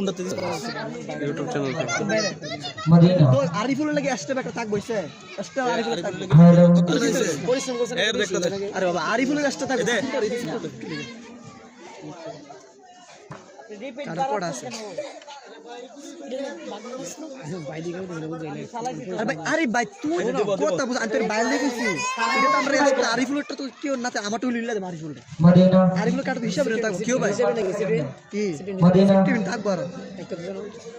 কোনটাতে YouTube channel থেকে তো আরিফুলের লাগে স্টেপ একটা থাক বইছে আসতে আরিফুল থাক পরিশ্রম করছে এর দেখতে আরে বাবা আরিফুল স্টেপ থাকবে দে রিপিট আছে আরে ভাই তুই কথা বুঝ আমি তোর বাইরে দেখেছি এটা তো আমরা তো কেউ না আমারটা লিলা দে আরিফুলটা মদিনা আরিফুল কাটা হিসাব রে থাকব কেউ ভাই কি? মদিনা।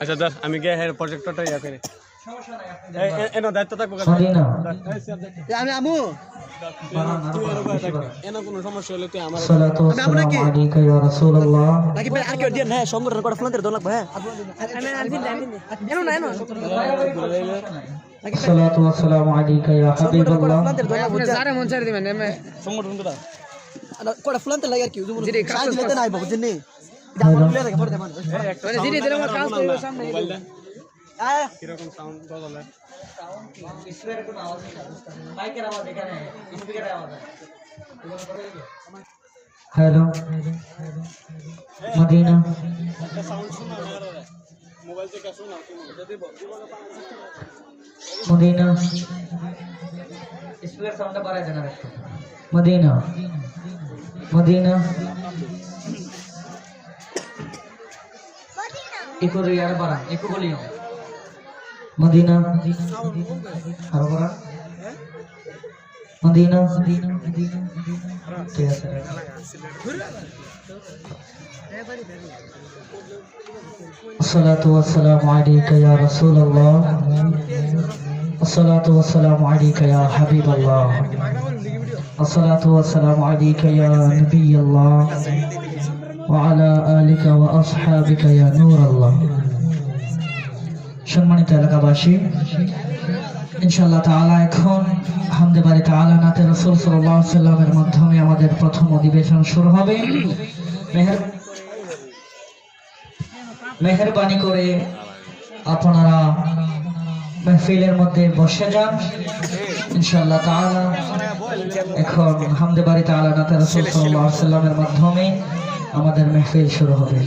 আচ্ছা দাস আমি গিয়ে হে প্রজেক্টরটা ইয়া করে আমি আমু। এনো কোনো সমস্যা হলে তুই আমার সালাতু ওয়াসসালামু আলাইকা রাসূলুল্লাহ। নাকি ভাই আর কেউ দিয়ে না সংগঠন করে ফোন দোন লাগবে হ্যাঁ। এনো না এনো। সালাতু ওয়াসসালামু আলাইকা ইয়া হাবিবাল্লাহ। সারে মন ছাড় দিবেন এমে সংগঠন করা কোড়া ফুলান্তে লাগে আর কি নাই বাবু জেনে আমার কাজ করব সামনে। কীরকম সাউন্ড বদলে হ্যালো। মদিনা মোবাইল থেকে শোনা যদি মদিনা স্পিকার সাউন্ডটা বাড়ায় দেন মদিনা মদিনা একটু রিয়ার বাড়ান একটু বলিও মদিনা আরো বাড়ান মদিনা ঠিক আছে الصلاة والسلام عليك يا رسول الله الصلاة والسلام عليك يا حبيب الله الصلاة والسلام عليك يا نبي الله وعلى آلك وأصحابك يا نور الله সম্মানিত এলাকাবাসী, ইনশাআল্লাহ তাআলা এখন হামদে বাড়ি তাআলা নাতে রাসূল সাল্লামের মাধ্যমে আমাদের প্রথম অধিবেশন শুরু হবে। মেহের মেহরবানি করে আপনারা মেহফিলের মধ্যে বসে যান। ইনশাআল্লাহ তাআলা এখন হামদে বাড়ি তাআলা নাতে রাসূল সাল্লামের মাধ্যমে আমাদের মেহফিল শুরু হবে।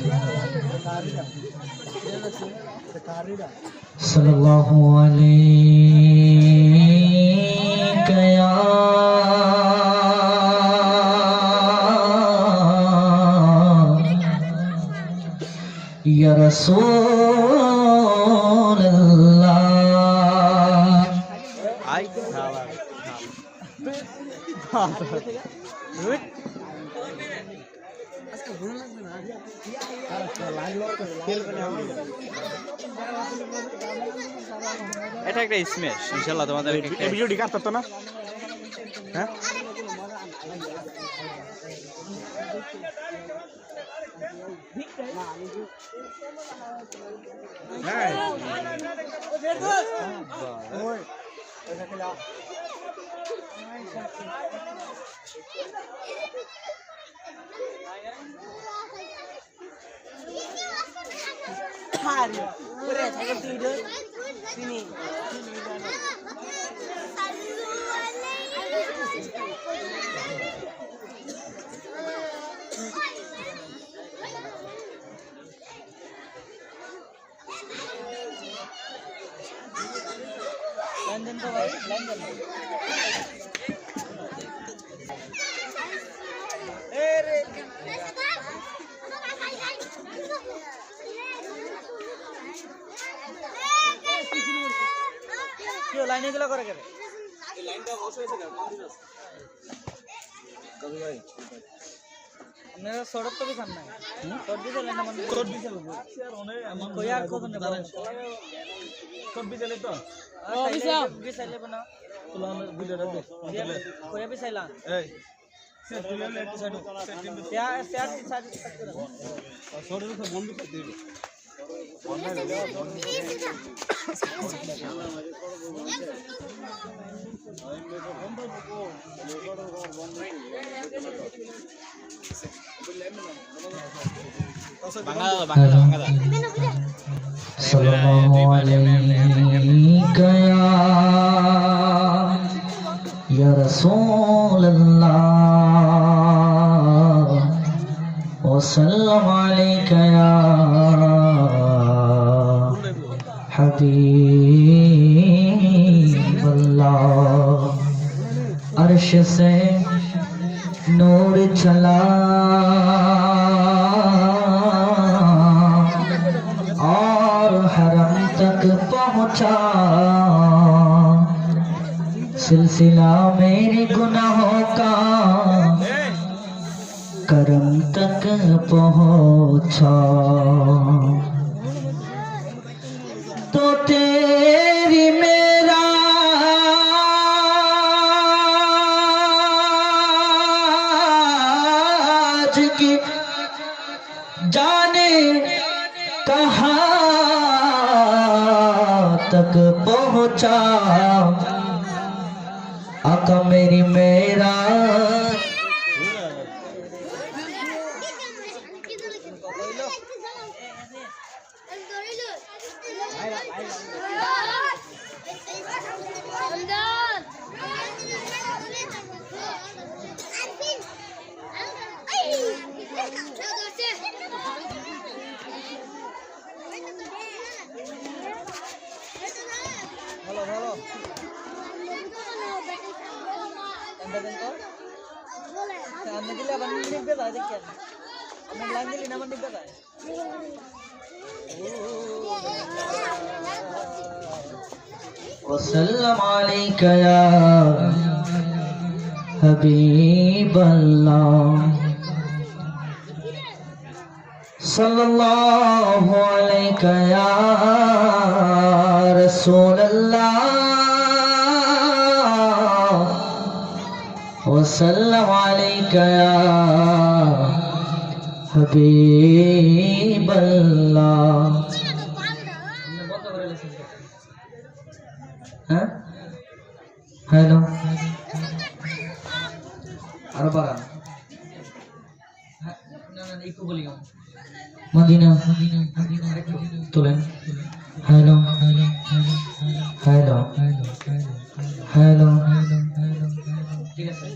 সাল্লাল্লাহু আলাইকা ইয়া ইয়া রাসূলুল্লাহ আই খাওয়া এটা একটা স্মেশ ইনশাল্লাহ তোমাদের এই ভিডিওটি কাটতো না? হ্যাঁ। হারি পুরে থাকে tidur. Sini. তিনি tuh to London লাইনে গুলো করে আপনারা সড়ক তো বিছান নাই সড়ক দিতে লাইন মানে সড়ক দিতে কই আর কত নেব সব বিজেলে তো কই বিছাইলা এই বাংলা দাও বাংলা দাও বাংলা বাংলা বাংলা يا رسول अल्लाह। अर्श से नूर चला। और हरम तक पहुँचा। सिलसिला मेरे गुनाहों का करम तक पहुँचा। आज की जाने कहाँ तक पहुँचा आका मेरी मेरा ভালো ভালো আপনি দিলে আবার নিবে যায় দেখেন আপনি লাইন দিলি না আবার নিবে যায় وسلم عليك يا حبيب الله صلى الله عليك يا رسول الله وسلم عليك يا حبيب الله হ্যাঁ হ্যালো আরো বাড়ান হ্যাঁ, না না একটু বলি মদিনা তোলেন। Hello hello hello. ঠিক আছে।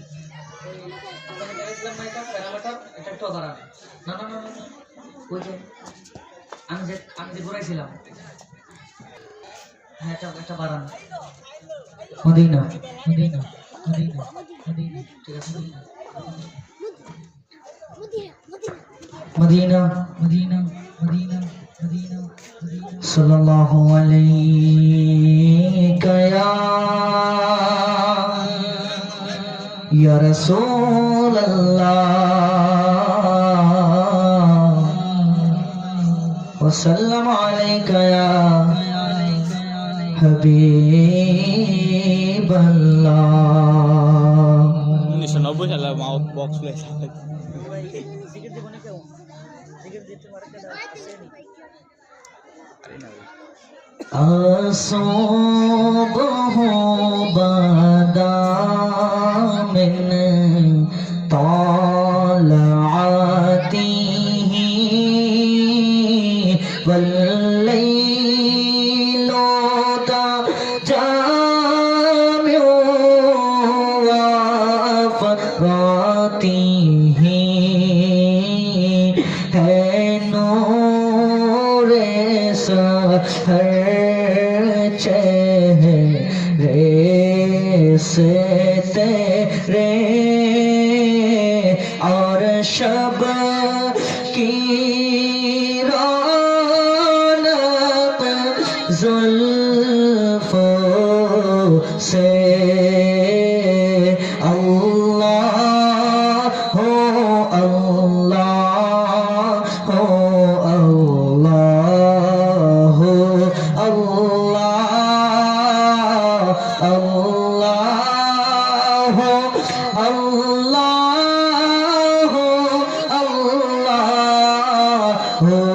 আমি যে আমি যে ঘুরাইছিলাম। হ্যাঁ এটা একটা বাড়ান মদিনা মদিনা মদিনা। মদিনা। ঠিক আছে। মদিনা মদিনা মদিনা মদিনা সাল্লাল্লাহু আলাইকা ইয়া ইয়া রাসূলুল্লাহ। ওয়া সাল্লাম আলাইকা ইয়া হাবিবাল্লাহ। 1990 সালে মাউথ বক্স লেখা প্লে أصوبه بدا من طالعته से तेरे और शब्द Oh.